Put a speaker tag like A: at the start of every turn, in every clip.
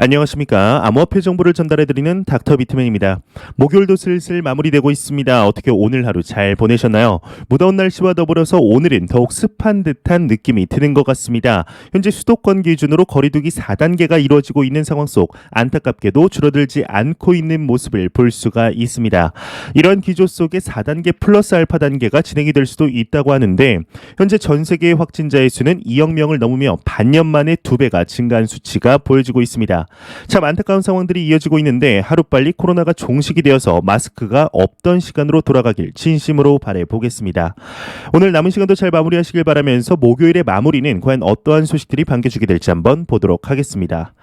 A: 안녕하십니까. 암호화폐 정보를 전달해드리는 닥터 비트맨입니다. 목요일도 슬슬 마무리되고 있습니다. 어떻게 오늘 하루 잘 보내셨나요? 무더운 날씨와 더불어서 오늘은 더욱 습한 듯한 느낌이 드는 것 같습니다. 현재 수도권 기준으로 거리두기 4단계가 이루어지고 있는 상황 속 안타깝게도 줄어들지 않고 있는 모습을 볼 수가 있습니다. 이런 기조 속에 4단계 플러스 알파 단계가 진행이 될 수도 있다고 하는데 현재 전 세계의 확진자의 수는 2억 명을 넘으며 반년 만에 두 배가 증가한 수치가 보여지고 있습니다. 참 안타까운 상황들이 이어지고 있는데 하루빨리 코로나가 종식이 되어서 마스크가 없던 시간으로 돌아가길 진심으로 바래 보겠습니다. 오늘 남은 시간도 잘 마무리하시길 바라면서 목요일의 마무리는 과연 어떠한 소식들이 반겨주게 될지 한번 보도록 하겠습니다.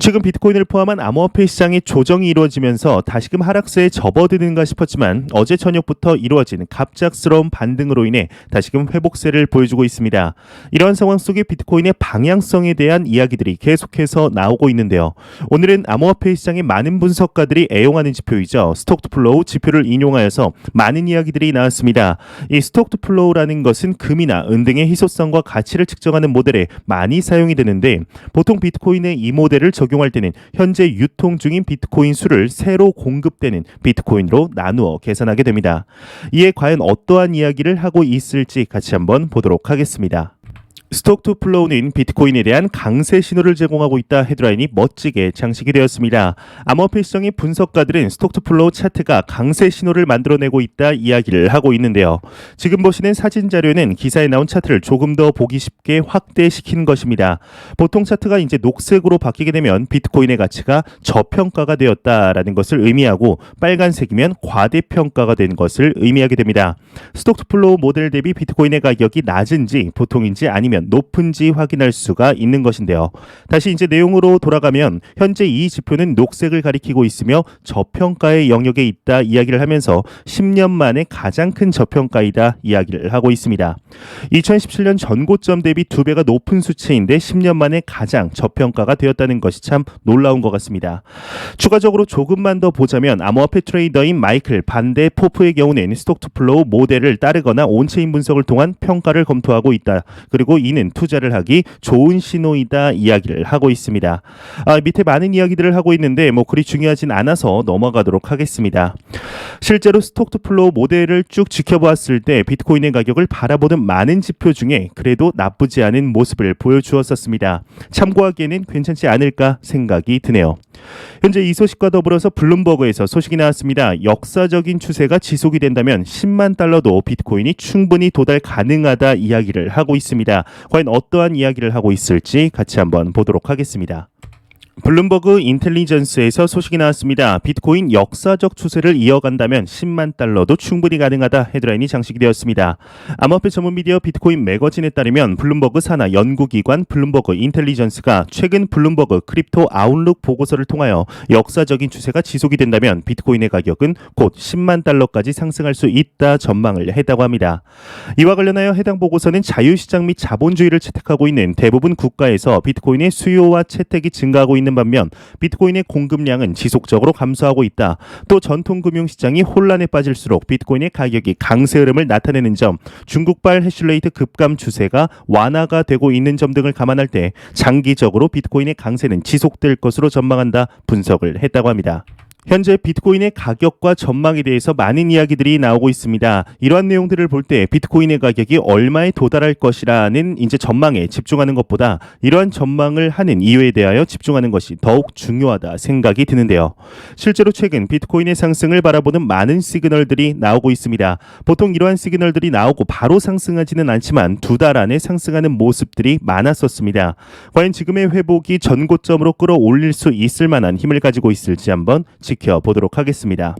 A: 최근 비트코인을 포함한 암호화폐 시장의 조정이 이루어지면서 다시금 하락세에 접어드는가 싶었지만 어제 저녁부터 이루어진 갑작스러운 반등으로 인해 다시금 회복세를 보여주고 있습니다. 이러한 상황 속에 비트코인의 방향성에 대한 이야기들이 계속해서 나오고 있는데요. 오늘은 암호화폐 시장의 많은 분석가들이 애용하는 지표이죠. 스톡트 플로우 지표를 인용하여서 많은 이야기들이 나왔습니다. 이 스톡트 플로우라는 것은 금이나 은 등의 희소성과 가치를 측정하는 모델에 많이 사용이 되는데 보통 비트코인의 이 모델을 적용 할 때는 현재 유통 중인 비트코인 수를 새로 공급되는 비트코인으로 나누어 계산하게 됩니다. 이에 과연 어떠한 이야기를 하고 있을지 같이 한번 보도록 하겠습니다. 스톡 투 플로우는 비트코인에 대한 강세 신호를 제공하고 있다 헤드라인이 멋지게 장식이 되었습니다. 시장의 분석가들은 스톡 투 플로우 차트가 강세 신호를 만들어내고 있다 이야기를 하고 있는데요. 지금 보시는 사진 자료는 기사에 나온 차트를 조금 더 보기 쉽게 확대시킨 것입니다. 보통 차트가 이제 녹색으로 바뀌게 되면 비트코인의 가치가 저평가가 되었다라는 것을 의미하고 빨간색이면 과대평가가 된 것을 의미하게 됩니다. 스톡 투 플로우 모델 대비 비트코인의 가격이 낮은지 보통인지 아니면 높은지 확인할 수가 있는 것인데요. 다시 이제 내용으로 돌아가면 현재 이 지표는 녹색을 가리키고 있으며 저평가의 영역에 있다 이야기를 하면서 10년 만에 가장 큰 저평가이다 이야기를 하고 있습니다. 2017년 전고점 대비 두 배가 높은 수치인데 10년 만에 가장 저평가가 되었다는 것이 참 놀라운 것 같습니다. 추가적으로 조금만 더 보자면 암호화폐 트레이더인 마이클 반대 포프의 경우는 스톡투플로우 모델을 따르거나 온체인 분석을 통한 평가를 검토하고 있다. 그리고 이는 투자를 하기 좋은 신호이다 이야기를 하고 있습니다. 아, 밑에 많은 이야기들을 하고 있는데 뭐 그리 중요하진 않아서 넘어가도록 하겠습니다. 실제로 스톡투플로우 모델을 쭉 지켜보았을 때 비트코인의 가격을 바라보는 많은 지표 중에 그래도 나쁘지 않은 모습을 보여주었었습니다. 참고하기에는 괜찮지 않을까 생각이 드네요. 현재 이 소식과 더불어서 블룸버그에서 소식이 나왔습니다. 역사적인 추세가 지속이 된다면 10만 달러도 비트코인이 충분히 도달 가능하다 이야기를 하고 있습니다. 과연 어떠한 이야기를 하고 있을지 같이 한번 보도록 하겠습니다. 블룸버그 인텔리전스에서 소식이 나왔습니다. 비트코인 역사적 추세를 이어간다면 10만 달러도 충분히 가능하다 헤드라인이 장식이 되었습니다. 암호화폐 전문 미디어 비트코인 매거진에 따르면 블룸버그 산하 연구기관 블룸버그 인텔리전스가 최근 블룸버그 크립토 아웃룩 보고서를 통하여 역사적인 추세가 지속이 된다면 비트코인의 가격은 곧 10만 달러까지 상승할 수 있다 전망을 했다고 합니다. 이와 관련하여 해당 보고서는 자유시장 및 자본주의를 채택하고 있는 대부분 국가에서 비트코인의 수요와 채택이 증가하고 있는 반면 비트코인의 공급량은 지속적으로 감소하고 있다. 또 전통 금융 시장이 혼란에 빠질수록 비트코인의 가격이 강세 흐름을 나타내는 점, 중국발 해슐레이트 급감 추세가 완화가 되고 있는 점 등을 감안할 때 장기적으로 비트코인의 강세는 지속될 것으로 전망한다 분석을 했다고 합니다. 현재 비트코인의 가격과 전망에 대해서 많은 이야기들이 나오고 있습니다. 이러한 내용들을 볼 때 비트코인의 가격이 얼마에 도달할 것이라는 이제 전망에 집중하는 것보다 이러한 전망을 하는 이유에 대하여 집중하는 것이 더욱 중요하다 생각이 드는데요. 실제로 최근 비트코인의 상승을 바라보는 많은 시그널들이 나오고 있습니다. 보통 이러한 시그널들이 나오고 바로 상승하지는 않지만 두 달 안에 상승하는 모습들이 많았었습니다. 과연 지금의 회복이 전고점으로 끌어올릴 수 있을 만한 힘을 가지고 있을지 한번 지 켜보도록 하겠습니다.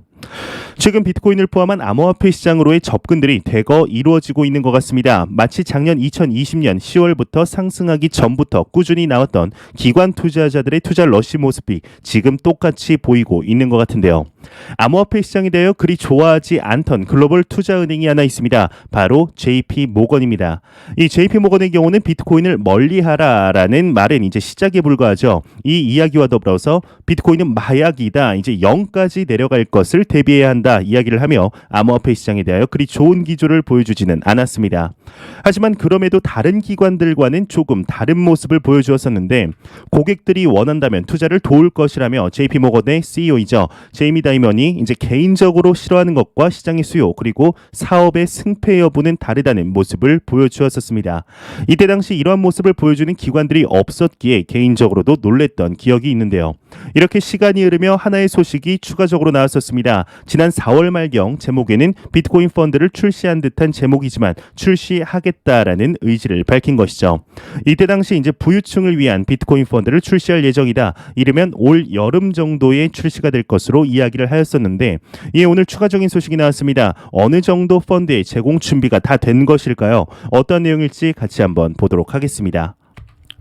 A: 최근 비트코인을 포함한 암호화폐 시장으로의 접근들이 대거 이루어지고 있는 것 같습니다. 마치 작년 2020년 10월부터 상승하기 전부터 꾸준히 나왔던 기관 투자자들의 투자 러시 모습이 지금 똑같이 보이고 있는 것 같은데요. 암호화폐 시장에 대하여 그리 좋아하지 않던 글로벌 투자 은행이 하나 있습니다. 바로 JP 모건입니다. 이 JP 모건의 경우는 비트코인을 멀리하라라는 말은 이제 시작에 불과하죠. 이 이야기와 더불어서 비트코인은 마약이다. 이제 0까지 내려갈 것을 대 비해야 한다 이야기를 하며 암호화폐 시장에 대하여 그리 좋은 기조를 보여주지는 않았습니다. 하지만 그럼에도 다른 기관들과는 조금 다른 모습을 보여주었었는데 고객들이 원한다면 투자를 도울 것이라며 JP 모건의 CEO이죠. 제이미 다이먼이 이제 개인적으로 싫어하는 것과 시장의 수요 그리고 사업의 승패 여부는 다르다는 모습을 보여주었었습니다. 이때 당시 이러한 모습을 보여주는 기관들이 없었기에 개인적으로도 놀랬던 기억이 있는데요. 이렇게 시간이 흐르며 하나의 소식이 추가적으로 나왔었습니다. 지난 4월 말경 제목에는 비트코인 펀드를 출시한 듯한 제목이지만 출시하겠다라는 의지를 밝힌 것이죠. 이때 당시 이제 부유층을 위한 비트코인 펀드를 출시할 예정이다. 이르면 올 여름 정도에 출시가 될 것으로 이야기를 하였었는데 이에 오늘 추가적인 소식이 나왔습니다. 어느 정도 펀드의 제공 준비가 다 된 것일까요? 어떤 내용일지 같이 한번 보도록 하겠습니다.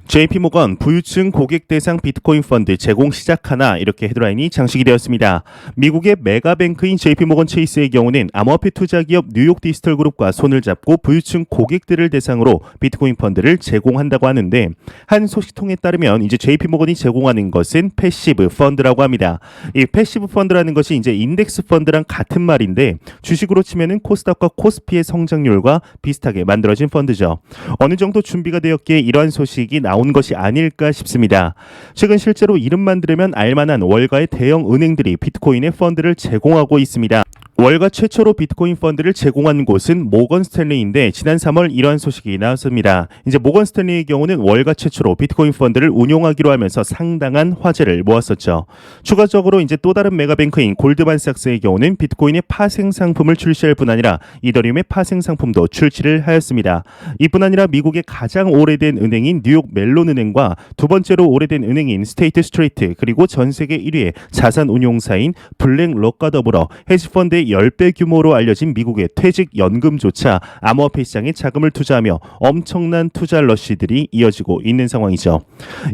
A: JP모건 부유층 고객 대상 비트코인 펀드 제공 시작하나 이렇게 헤드라인이 장식이 되었습니다. 미국의 메가뱅크인 JP모건 체이스의 경우는 암호화폐 투자 기업 뉴욕 디지털 그룹과 손을 잡고 부유층 고객들을 대상으로 비트코인 펀드를 제공한다고 하는데 한 소식통에 따르면 이제 JP모건이 제공하는 것은 패시브 펀드라고 합니다. 이 패시브 펀드라는 것이 이제 인덱스 펀드랑 같은 말인데 주식으로 치면은 코스닥과 코스피의 성장률과 비슷하게 만들어진 펀드죠. 어느 정도 준비가 되었기에 이러한 소식이 나 나온 것이 아닐까 싶습니다. 최근 실제로 이름만 들으면 알만한 월가의 대형 은행들이 비트코인의 펀드를 제공하고 있습니다. 월가 최초로 비트코인 펀드를 제공한 곳은 모건 스탠리인데 지난 3월 이러한 소식이 나왔습니다. 이제 모건 스탠리의 경우는 월가 최초로 비트코인 펀드를 운용하기로 하면서 상당한 화제를 모았었죠. 추가적으로 이제 또 다른 메가뱅크인 골드만삭스의 경우는 비트코인의 파생 상품을 출시할 뿐 아니라 이더리움의 파생 상품도 출시를 하였습니다. 이뿐 아니라 미국의 가장 오래된 은행인 뉴욕 멜론 은행과 두 번째로 오래된 은행인 스테이트 스트레이트 그리고 전 세계 1위의 자산 운용사인 블랙록과 더불어 헤지펀드의 10배 규모로 알려진 미국의 퇴직연금조차 암호화폐 시장에 자금을 투자하며 엄청난 투자 러시들이 이어지고 있는 상황이죠.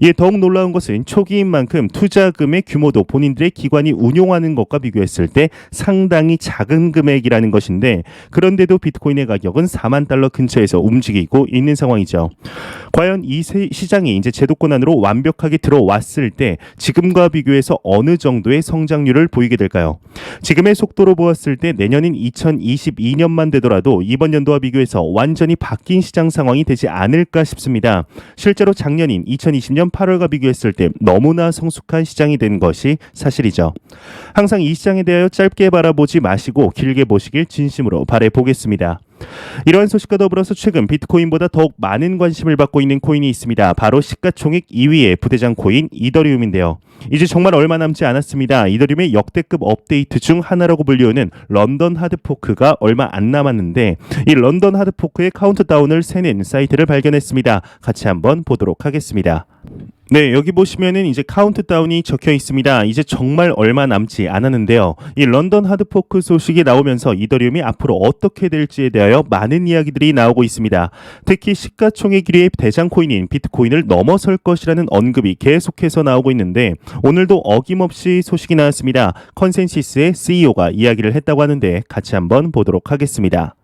A: 이에 더욱 놀라운 것은 초기인 만큼 투자금의 규모도 본인들의 기관이 운용하는 것과 비교했을 때 상당히 작은 금액이라는 것인데 그런데도 비트코인의 가격은 4만 달러 근처에서 움직이고 있는 상황이죠. 과연 이 시장이 이제 제도권 안으로 완벽하게 들어왔을 때 지금과 비교해서 어느 정도의 성장률을 보이게 될까요? 지금의 속도로 보았을 때 내년인 2022년만 되더라도 이번 연도와 비교해서 완전히 바뀐 시장 상황이 되지 않을까 싶습니다. 실제로 작년인 2020년 8월과 비교했을 때 너무나 성숙한 시장이 된 것이 사실이죠. 항상 이 시장에 대하여 짧게 바라보지 마시고 길게 보시길 진심으로 바래 보겠습니다. 이러한 소식과 더불어서 최근 비트코인보다 더욱 많은 관심을 받고 있는 코인이 있습니다. 바로 시가총액 2위의 부대장 코인 이더리움인데요. 이제 정말 얼마 남지 않았습니다. 이더리움의 역대급 업데이트 중 하나라고 불리우는 런던 하드포크가 얼마 안 남았는데 이 런던 하드포크의 카운트다운을 세는 사이트를 발견했습니다. 같이 한번 보도록 하겠습니다. 네, 여기 보시면은 이제 카운트다운이 적혀 있습니다. 이제 정말 얼마 남지 않았는데요. 이 런던 하드포크 소식이 나오면서 이더리움이 앞으로 어떻게 될지에 대하여 많은 이야기들이 나오고 있습니다. 특히 시가총액 1위의 대장 코인인 비트코인을 넘어설 것이라는 언급이 계속해서 나오고 있는데 오늘도 어김없이 소식이 나왔습니다. 컨센시스의 CEO가 이야기를 했다고 하는데 같이 한번 보도록 하겠습니다.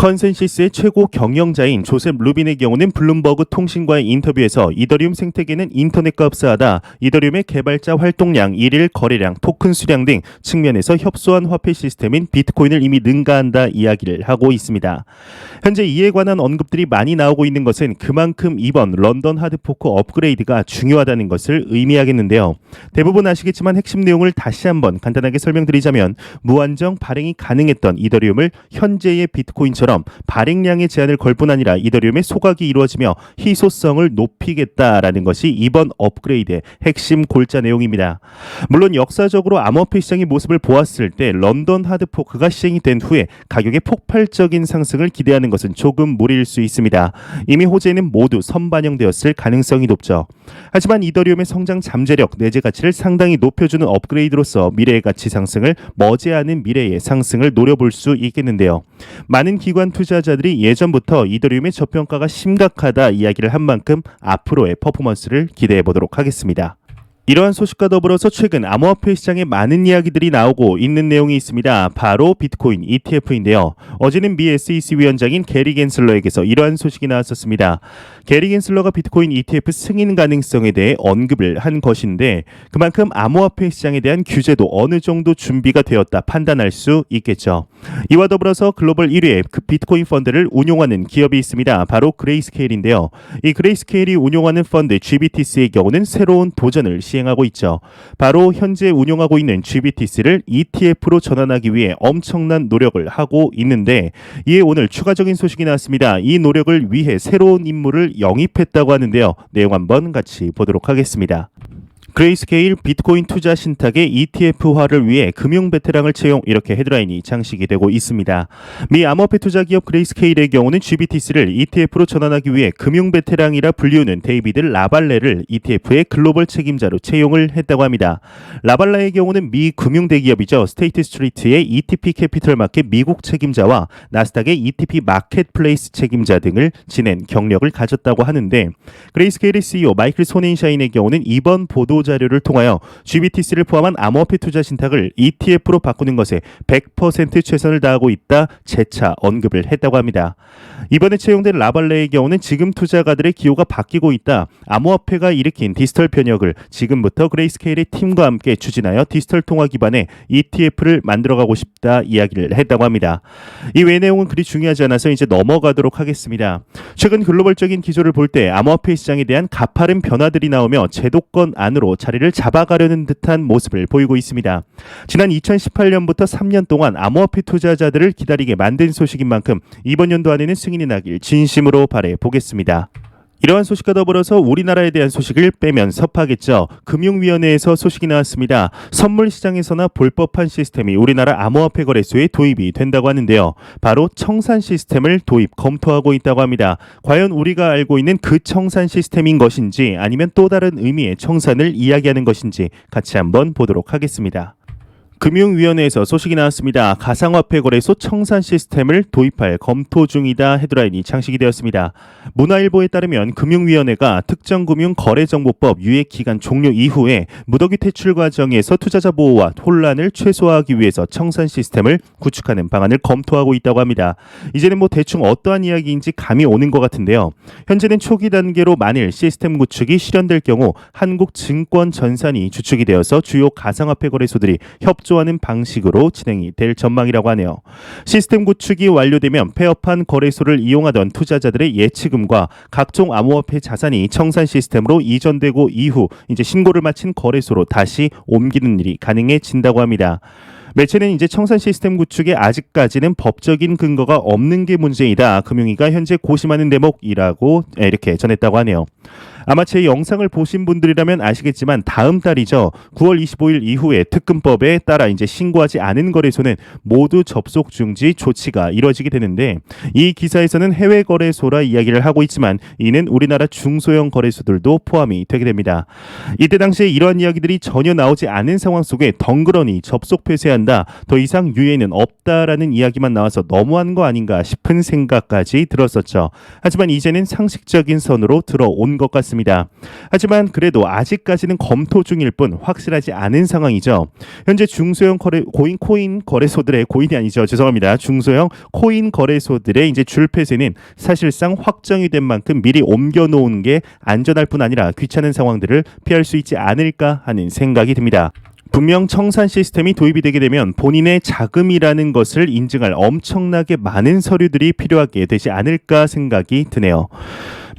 A: 컨센시스의 최고 경영자인 조셉 루빈의 경우는 블룸버그 통신과의 인터뷰에서 이더리움 생태계는 인터넷과 흡사하다. 이더리움의 개발자 활동량, 일일 거래량, 토큰 수량 등 측면에서 협소한 화폐 시스템인 비트코인을 이미 능가한다 이야기를 하고 있습니다. 현재 이에 관한 언급들이 많이 나오고 있는 것은 그만큼 이번 런던 하드포크 업그레이드가 중요하다는 것을 의미하겠는데요. 대부분 아시겠지만 핵심 내용을 다시 한번 간단하게 설명드리자면 무한정 발행이 가능했던 이더리움을 현재의 비트코인처럼 것처럼 발행량의 제한을 걸 뿐 아니라 이더리움의 소각이 이루어지며 희소성을 높이겠다라는 것이 이번 업그레이드의 핵심 골자 내용입니다. 물론 역사적으로 암호화폐 시장의 모습을 보았을 때 런던 하드포크가 시행이 된 후에 가격의 폭발적인 상승을 기대하는 것은 조금 무리일 수 있습니다. 이미 호재는 모두 선반영되었을 가능성이 높죠. 하지만 이더리움의 성장 잠재력, 내재 가치를 상당히 높여주는 업그레이드로서 미래의 가치 상승을 머지않은 미래의 상승을 노려볼 수 있겠는데요. 많은 기관 투자자들이 예전부터 이더리움의 저평가가 심각하다 이야기를 한 만큼 앞으로의 퍼포먼스를 기대해 보도록 하겠습니다. 이러한 소식과 더불어서 최근 암호화폐 시장에 많은 이야기들이 나오고 있는 내용이 있습니다. 바로 비트코인 ETF인데요. 어제는 미 SEC 위원장인 게리 겐슬러에게서 이러한 소식이 나왔었습니다. 게리 겐슬러가 비트코인 ETF 승인 가능성에 대해 언급을 한 것인데 그만큼 암호화폐 시장에 대한 규제도 어느 정도 준비가 되었다 판단할 수 있겠죠. 이와 더불어서 글로벌 1위의 그 비트코인 펀드를 운용하는 기업이 있습니다. 바로 그레이스케일인데요. 이 그레이스케일이 운용하는 펀드 GBTC의 경우는 새로운 도전을 시행 하고 있죠. 바로 현재 운용하고 있는 GBTC를 ETF로 전환하기 위해 엄청난 노력을 하고 있는데 이에 오늘 추가적인 소식이 나왔습니다. 이 노력을 위해 새로운 인물을 영입했다고 하는데요. 내용 한번 같이 보도록 하겠습니다. 그레이스케일 비트코인 투자 신탁의 ETF화를 위해 금융 베테랑을 채용 이렇게 헤드라인이 장식이 되고 있습니다. 미 암호화폐 투자 기업 그레이스케일의 경우는 GBTC를 ETF로 전환하기 위해 금융 베테랑이라 불리우는 데이비드 라발레를 ETF의 글로벌 책임자로 채용을 했다고 합니다. 라발라의 경우는 미 금융 대기업이죠. 스테이트 스트리트의 ETP 캐피털 마켓 미국 책임자와 나스닥의 ETP 마켓플레이스 책임자 등을 지낸 경력을 가졌다고 하는데 그레이스케일의 CEO 마이클 소넨샤인의 경우는 이번 보도 자 료를 통하여 GBTC를 포함한 암호화폐 투자 신탁을 ETF로 바꾸는 것에 100% 최선을 다하고 있다 재차 언급을 했다고 합니다. 이번에 채용된 라발레의 경우는 지금 투자가들의 기호가 바뀌고 있다. 암호화폐가 일으킨 디지털 변혁을 지금부터 그레이스케일의 팀과 함께 추진하여 디지털 통화 기반의 ETF를 만들어가고 싶다 이야기를 했다고 합니다. 이 외 내용은 그리 중요하지 않아서 이제 넘어가도록 하겠습니다. 최근 글로벌적인 기조를 볼 때 암호화폐 시장에 대한 가파른 변화들이 나오며 제도권 안으로 자리를 잡아가려는 듯한 모습을 보이고 있습니다. 지난 2018년부터 3년 동안 암호화폐 투자자들을 기다리게 만든 소식인 만큼 이번 연도 안에는 승인이 나길 진심으로 바래 보겠습니다. 이러한 소식과 더불어서 우리나라에 대한 소식을 빼면 섭하겠죠. 금융위원회에서 소식이 나왔습니다. 선물 시장에서나 볼 법한 시스템이 우리나라 암호화폐 거래소에 도입이 된다고 하는데요. 바로 청산 시스템을 도입 검토하고 있다고 합니다. 과연 우리가 알고 있는 그 청산 시스템인 것인지 아니면 또 다른 의미의 청산을 이야기하는 것인지 같이 한번 보도록 하겠습니다. 금융위원회에서 소식이 나왔습니다. 가상화폐 거래소 청산 시스템을 도입할 검토 중이다 헤드라인이 장식이 되었습니다. 문화일보에 따르면 금융위원회가 특정금융거래정보법 유예기간 종료 이후에 무더기 퇴출 과정에서 투자자 보호와 혼란을 최소화하기 위해서 청산 시스템을 구축하는 방안을 검토하고 있다고 합니다. 이제는 뭐 대충 어떠한 이야기인지 감이 오는 것 같은데요. 현재는 초기 단계로 만일 시스템 구축이 실현될 경우 한국 증권 전산이 주축이 되어서 주요 가상화폐 거래소들이 협조 협조하는 방식으로 진행이 될 전망이라고 하네요. 시스템 구축이 완료되면 폐업한 거래소를 이용하던 투자자들의 예치금과 각종 암호화폐 자산이 청산 시스템으로 이전되고 이후 이제 신고를 마친 거래소로 다시 옮기는 일이 가능해진다고 합니다. 매체는 이제 청산 시스템 구축에 아직까지는 법적인 근거가 없는 게 문제이다. 금융위가 현재 고심하는 대목이라고 이렇게 전했다고 하네요. 아마 제 영상을 보신 분들이라면 아시겠지만 다음 달이죠. 9월 25일 이후에 특근법에 따라 이제 신고하지 않은 거래소는 모두 접속 중지 조치가 이뤄지게 되는데 이 기사에서는 해외 거래소라 이야기를 하고 있지만 이는 우리나라 중소형 거래소들도 포함이 되게 됩니다. 이때 당시에 이러한 이야기들이 전혀 나오지 않은 상황 속에 덩그러니 접속 폐쇄한다. 더 이상 유예는 없다라는 이야기만 나와서 너무한 거 아닌가 싶은 생각까지 들었었죠. 하지만 이제는 상식적인 선으로 들어온 것 같습니다. 있습니다. 하지만 그래도 아직까지는 검토 중일 뿐 확실하지 않은 상황이죠. 현재 중소형 거래 고인 코인 거래소들의 고인이 아니죠. 죄송합니다. 중소형 코인 거래소들의 이제 줄 폐쇄는 사실상 확정이 된 만큼 미리 옮겨 놓은 게 안전할 뿐 아니라 귀찮은 상황들을 피할 수 있지 않을까 하는 생각이 듭니다. 분명 청산 시스템이 도입이 되게 되면 본인의 자금이라는 것을 인증할 엄청나게 많은 서류들이 필요하게 되지 않을까 생각이 드네요.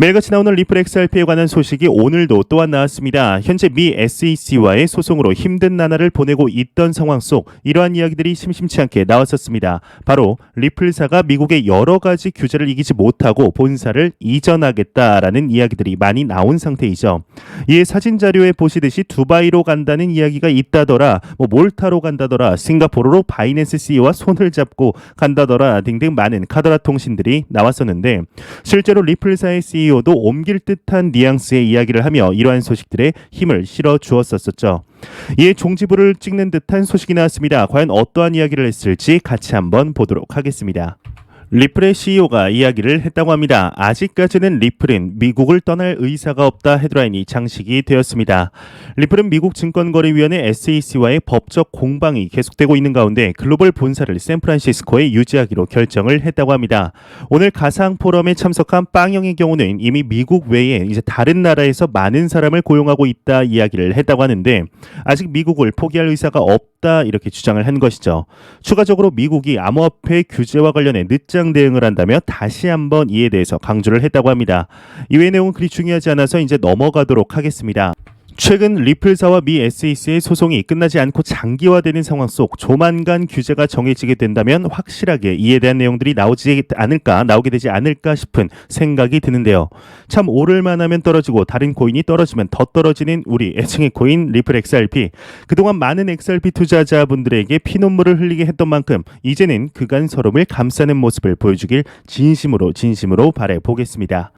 A: 매일같이 나오는 리플 XRP에 관한 소식이 오늘도 또한 나왔습니다. 현재 미 SEC와의 소송으로 힘든 나날을 보내고 있던 상황 속 이러한 이야기들이 심심치 않게 나왔었습니다. 바로 리플사가 미국의 여러 가지 규제를 이기지 못하고 본사를 이전하겠다라는 이야기들이 많이 나온 상태이죠. 이에 사진 자료에 보시듯이 두바이로 간다는 이야기가 있다더라, 뭐 몰타로 간다더라, 싱가포르로 바이낸스 CEO와 손을 잡고 간다더라 등등 많은 카더라 통신들이 나왔었는데 실제로 리플사의 CEO CEO도 옮길 듯한 뉘앙스의 이야기를 하며 이러한 소식들에 힘을 실어 주었었죠. 이에 종지부를 찍는 듯한 소식이 나왔습니다. 과연 어떠한 이야기를 했을지 같이 한번 보도록 하겠습니다. 리플의 CEO가 이야기를 했다고 합니다. 아직까지는 리플은 미국을 떠날 의사가 없다 헤드라인이 장식이 되었습니다. 리플은 미국 증권거래위원회 SEC와의 법적 공방이 계속되고 있는 가운데 글로벌 본사를 샌프란시스코에 유지하기로 결정을 했다고 합니다. 오늘 가상 포럼에 참석한 빵영의 경우는 이미 미국 외에 이제 다른 나라에서 많은 사람을 고용하고 있다 이야기를 했다고 하는데 아직 미국을 포기할 의사가 없 다 이렇게 주장을 한 것이죠. 추가적으로 미국이 암호화폐 규제와 관련해 늦장 대응을 한다며 다시 한번 이에 대해서 강조를 했다고 합니다. 이외의 내용은 그리 중요하지 않아서 이제 넘어가도록 하겠습니다. 최근 리플사와 미 SEC의 소송이 끝나지 않고 장기화되는 상황 속 조만간 규제가 정해지게 된다면 확실하게 이에 대한 내용들이 나오지 않을까 나오게 되지 않을까 싶은 생각이 드는데요. 참 오를만 하면 떨어지고 다른 코인이 떨어지면 더 떨어지는 우리 애칭의 코인 리플 XRP 그동안 많은 XRP 투자자분들에게 피눈물을 흘리게 했던 만큼 이제는 그간 서름을 감싸는 모습을 보여주길 진심으로 진심으로 바래 보겠습니다.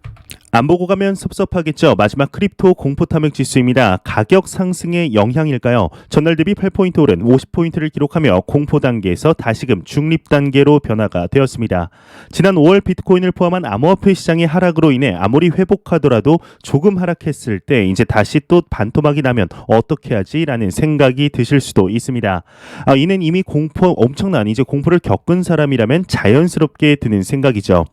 A: 안 보고 가면 섭섭하겠죠. 마지막 크립토 공포 탐욕 지수입니다. 가격 상승의 영향일까요? 전날 대비 8포인트 오른 50포인트를 기록하며 공포 단계에서 다시금 중립 단계로 변화가 되었습니다. 지난 5월 비트코인을 포함한 암호화폐 시장의 하락으로 인해 아무리 회복하더라도 조금 하락했을 때 이제 다시 또 반토막이 나면 어떻게 하지라는 생각이 드실 수도 있습니다. 아, 이는 이미 공포 엄청난 이제 공포를 겪은 사람이라면 자연스럽게 드는 생각이죠.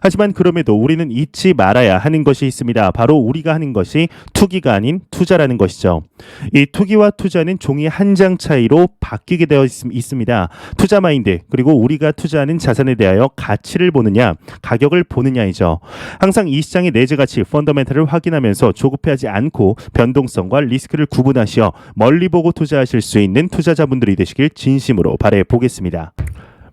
A: 하지만 그럼에도 우리는 잊지 말아야 하는 것이 있습니다. 바로 우리가 하는 것이 투기가 아닌 투자라는 것이죠. 이 투기와 투자는 종이 한 장 차이로 바뀌게 되어 있, 있습니다. 투자 마인드 그리고 우리가 투자하는 자산에 대하여 가치를 보느냐 가격을 보느냐이죠. 항상 이 시장의 내재 가치 펀더멘탈을 확인하면서 조급해하지 않고 변동성과 리스크를 구분하시어 멀리 보고 투자하실 수 있는 투자자분들이 되시길 진심으로 바래 보겠습니다.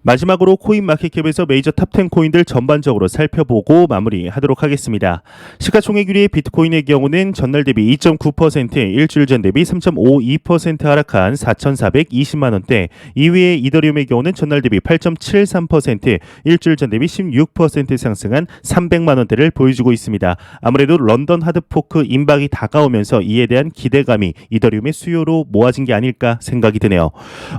A: 마지막으로 코인 마켓캡에서 메이저 탑10 코인들 전반적으로 살펴보고 마무리하도록 하겠습니다. 시가총액 1위의 비트코인의 경우는 전날 대비 2.9%, 일주일 전 대비 3.52% 하락한 4,420만 원대. 2위의 이더리움의 경우는 전날 대비 8.73%, 일주일 전 대비 16% 상승한 300만 원대를 보여주고 있습니다. 아무래도 런던 하드포크 임박이 다가오면서 이에 대한 기대감이 이더리움의 수요로 모아진 게 아닐까 생각이 드네요.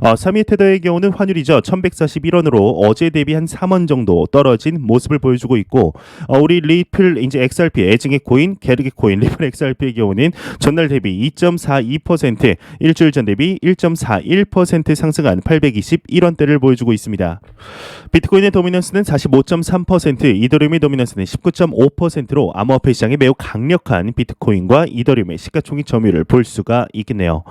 A: 어, 3위 테더의 경우는 환율이죠. 1141 1원으로 어제 대비 한 3원 정도 떨어진 모습을 보여주고 있고 어, 우리 리플 이제 XRP 애증의 코인 게르게 코인 리플 XRP의 경우는 전날 대비 2.42% 일주일 전 대비 1.41% 상승한 821원대를 보여주고 있습니다. 비트코인의 도미넌스는 45.3%, 이더리움의 도미넌스는 19.5%로 암호화폐 시장에 매우 강력한 비트코인과 이더리움의 시가총액 점유율을 볼 수가 있겠네요.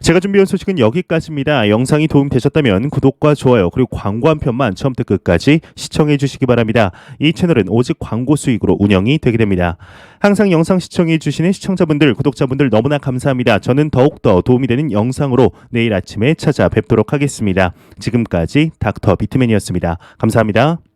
A: 제가 준비한 소식은 여기까지입니다. 영상이 도움되셨다면 구독과 좋아요 그리고 광고 한 편만 처음부터 끝까지 시청해 주시기 바랍니다. 이 채널은 오직 광고 수익으로 운영이 되게 됩니다. 항상 영상 시청해 주시는 시청자분들, 구독자분들 너무나 감사합니다. 저는 더욱더 도움이 되는 영상으로 내일 아침에 찾아뵙도록 하겠습니다. 지금까지 닥터 비트맨이었습니다. 감사합니다.